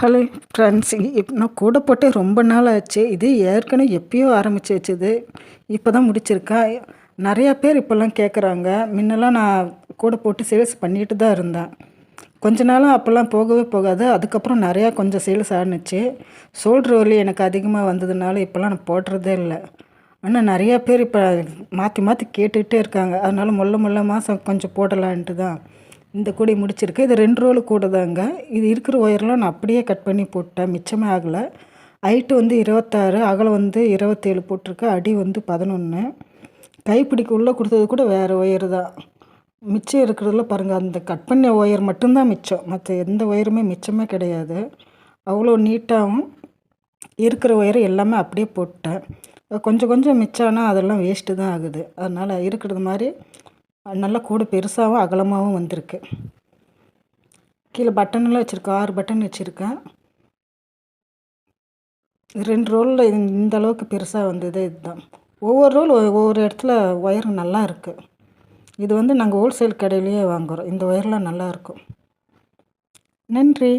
Hello friends இப்போ நான் கூட போட்டே ரொம்ப நாள் ஆச்சு. இது ஏற்கனவே எப்பயோ ஆரம்பித்து வச்சது இப்போ தான் முடிச்சிருக்கா. நிறையா பேர் இப்போல்லாம் கேட்குறாங்க முன்னெல்லாம் நான் கூட போட்டு சேல்ஸ் பண்ணிட்டு தான் இருந்தேன். கொஞ்ச நாளாக அப்போல்லாம் போகவே போகாது. அதுக்கப்புறம் நிறையா கொஞ்சம் சேல்ஸ் ஆணுச்சு சோல்ட்ரு வலி எனக்கு அதிகமாக வந்ததுனால இப்போல்லாம் நான் போடுறதே இல்லை. ஆனால் நிறையா பேர் இப்போ மாற்றி மாற்றி கேட்டுக்கிட்டே இருக்காங்க. அதனால் முள்ள முள்ள மாதம் கொஞ்சம் போடலான்ட்டு தான். இந்த கூடை முடிச்சிருக்கு. இது ரெண்டு ரோலு கூட தாங்க. இது இருக்கிற ஒயர்லாம் நான் அப்படியே கட் பண்ணி போட்டேன். மிச்சமே ஆகலை. ஹைட்டு வந்து இருபத்தாறு அகலம் வந்து இருபத்தேழு போட்டிருக்கு. அடி வந்து பதினொன்று கைப்பிடிக்கு உள்ளே கொடுத்தது கூட வேறு ஒயர் தான். மிச்சம் இருக்கிறதுல பாருங்கள் அந்த கட் பண்ண ஒயர் மட்டும்தான் மிச்சம். மற்ற எந்த ஒயருமே மிச்சமே கிடையாது. அவ்வளோ நீட்டாகவும் இருக்கிற ஒயர் எல்லாமே அப்படியே போட்டேன். கொஞ்சம் கொஞ்சம் மிச்சம்னா அதெல்லாம் வேஸ்ட்டு தான் ஆகுது. அதனால் இருக்கிறது மாதிரி நல்லா கூட பெருசாகவும் அகலமாகவும் வந்திருக்கு. கீழே பட்டன்லாம் வச்சுருக்கேன். ஆறு பட்டன் வச்சுருக்கேன். ரெண்டு ரோலில் இந்த அளவுக்கு பெருசாக வந்தது இதுதான். ஒவ்வொரு ரோல் ஒவ்வொரு இடத்துல ஒயர் நல்லா இருக்குது இது வந்து நாங்கள் ஹோல்சேல் கடையிலேயே வாங்குகிறோம் இந்த ஒயர்லாம் நல்லாயிருக்கும் நன்றி.